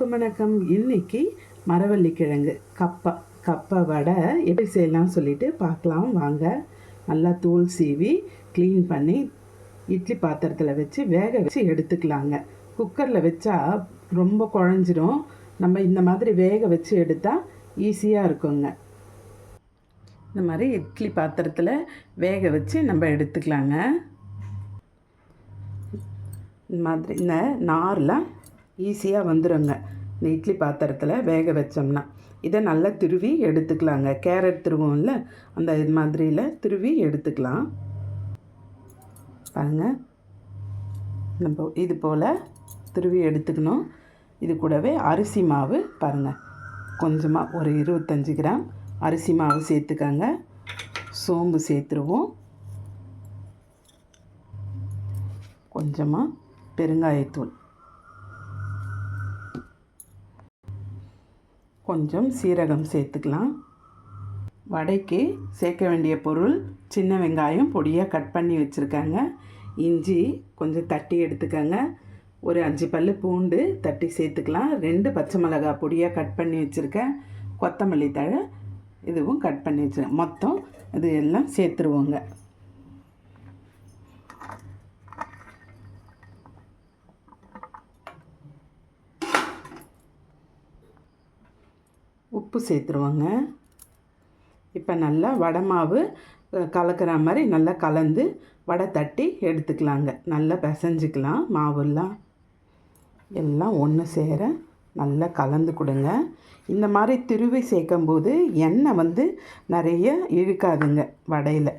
அனைவருக்கும் வணக்கம் இன்னைக்கு மரவள்ளி கிழங்கு கப்பா கப்பை வடை எப்படி செய்யலாம் சொல்லிட்டு பார்க்கலாம். வாங்க. நல்லா தூள் சீவி க்ளீன் பண்ணி இட்லி பாத்திரத்தில் வச்சு வேக வச்சு எடுத்துக்கலாங்க. குக்கரில் வச்சா ரொம்ப குழஞ்சிரும். நம்ம இந்த மாதிரி வேக வச்சு எடுத்தால் ஈஸியாக இருக்குங்க. இந்த மாதிரி இட்லி பாத்திரத்தில் வேக வச்சு நம்ம எடுத்துக்கலாங்க. இந்த மாதிரி இந்த நார்லாம் ஈஸியாக வந்துடுங்க இந்த இட்லி பாத்திரத்தில் வேக வச்சோம்னா இதை நல்லா திருவி எடுத்துக்கலாங்க. கேரட் திருவோம்ல அந்த இது மாதிரியில் திருவி எடுத்துக்கலாம். பாருங்கள் நம்ம இது போல் திருவி எடுத்துக்கணும். இது கூடவே அரிசி மாவு பாருங்கள் கொஞ்சமாக ஒரு இருபத்தஞ்சி கிராம் அரிசி மாவு சேர்த்துக்கங்க. சோம்பு சேர்த்துருவோம். கொஞ்சமாக பெருங்காயத்தூள். கொஞ்சம் சீரகம் சேர்த்துக்கலாம். வடைக்கு சேர்க்க வேண்டிய பொருள் சின்ன வெங்காயம் பொடியாக கட் பண்ணி வச்சுருக்காங்க. இஞ்சி கொஞ்சம் தட்டி எடுத்துக்கோங்க. ஒரு அஞ்சு பல் பூண்டு தட்டி சேர்த்துக்கலாம். ரெண்டு பச்சை மிளகா பொடியாக கட் பண்ணி வச்சுருக்கேன் கொத்தமல்லி தழை இதுவும் கட் பண்ணி வச்சுருக்கேன் மொத்தம் இது எல்லாம் சேர்த்துருவோங்க. உப்பு சேர்த்துருவோங்க. இப்போ நல்லா வடை மாவு கலக்கிற மாதிரி நல்லா கலந்து வடை தட்டி எடுத்துக்கலாங்க. நல்லா பிசைஞ்சிக்கலாம் மாவுலாம் எல்லாம் ஒன்று சேர நல்லா கலந்து கொடுங்க. இந்த மாதிரி திருவி சேர்க்கும்போது எண்ணெய் வந்து நிறைய இழுக்காதுங்க வடையில்.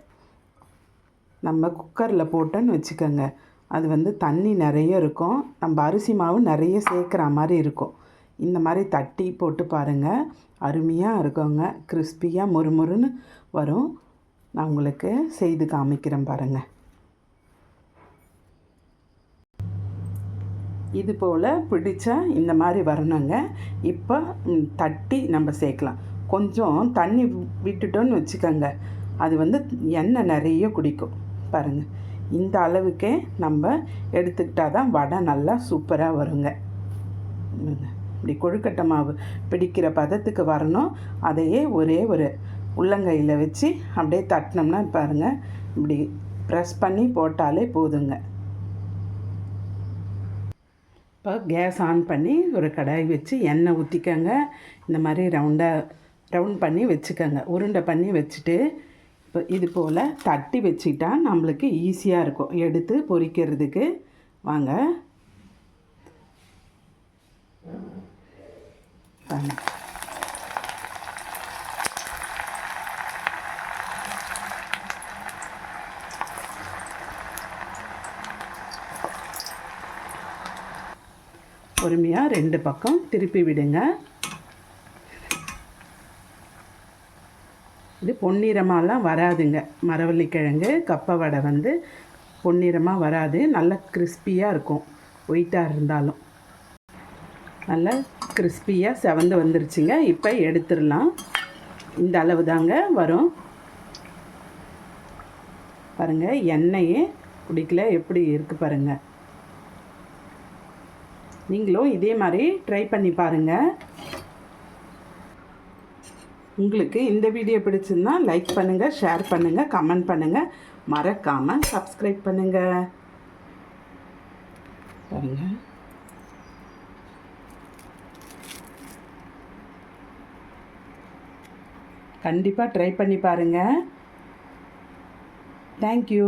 நம்ம குக்கரில் போட்டோன்னு வச்சுக்கோங்க. அது வந்து தண்ணி நிறைய இருக்கும். நம்ம அரிசி மாவு நிறைய சேர்க்குற மாதிரி இருக்கும். இந்த மாதிரி தட்டி போட்டு பாருங்கள் அருமையாக இருக்குங்க. கிறிஸ்பியாக முறுமுறுன்னு வரும். நான் உங்களுக்கு செய்து காமிக்கிறேன் பாருங்கள் இது போல் பிடிச்சா இந்த மாதிரி வரணுங்க. இப்போ தட்டி நம்ம சேர்க்கலாம். கொஞ்சம் தண்ணி விட்டுட்டோன்னு வச்சுக்கோங்க. அது வந்து எண்ணெய் நிறைய குடிக்கும். பாருங்கள் இந்த அளவுக்கே நம்ம எடுத்துக்கிட்டால் தான் வடை நல்லா சூப்பராக வருங்க. இப்படி கொழுக்கட்டை மாவு பிடிக்கிற பதத்துக்கு வரணும். அதையே ஒரே ஒரு உள்ளங்கையில் வச்சு அப்படியே தட்டினோம்னா பாருங்கள் இப்படி ப்ரெஸ் பண்ணி போட்டாலே போதுங்க. இப்போ கேஸ் ஆன் பண்ணி ஒரு கடாய் வச்சு எண்ணெய் ஊற்றிக்கங்க இந்த மாதிரி ரவுண்டாக ரவுண்ட் பண்ணி வச்சுக்கோங்க. உருண்டை பண்ணி வச்சுட்டு இப்போ இது போல் தட்டி வச்சுக்கிட்டா நம்மளுக்கு ஈஸியாக இருக்கும். எடுத்து பொரிக்கிறதுக்கு வாங்க. பொறுமையாக ரெண்டு பக்கம் திருப்பி விடுங்க. இது பொன்னிறமாலாம் வராதுங்க. மரவள்ளிக்கிழங்கு கப்பை வடை வந்து பொன்னிறமாக வராது. நல்லா கிறிஸ்பியாக இருக்கும். ஒயிட்டாக இருந்தாலும். நல்லா கிறிஸ்பியாக செவந்து வந்துருச்சுங்க. இப்போ எடுத்துடலாம். இந்த அளவு தாங்க வரும். பாருங்கள் எண்ணெயே பிடிக்கல எப்படி இருக்குது பாருங்கள் நீங்களும் இதே மாதிரி ட்ரை பண்ணி பாருங்கள் உங்களுக்கு இந்த வீடியோ பிடிச்சிருந்தா லைக் பண்ணுங்கள் ஷேர் பண்ணுங்கள் கமெண்ட் பண்ணுங்கள் மறக்காமல் சப்ஸ்கிரைப் பண்ணுங்கள் பாருங்கள் கண்டிப்பாக ட்ரை பண்ணி பாருங்கள் தேங்க்யூ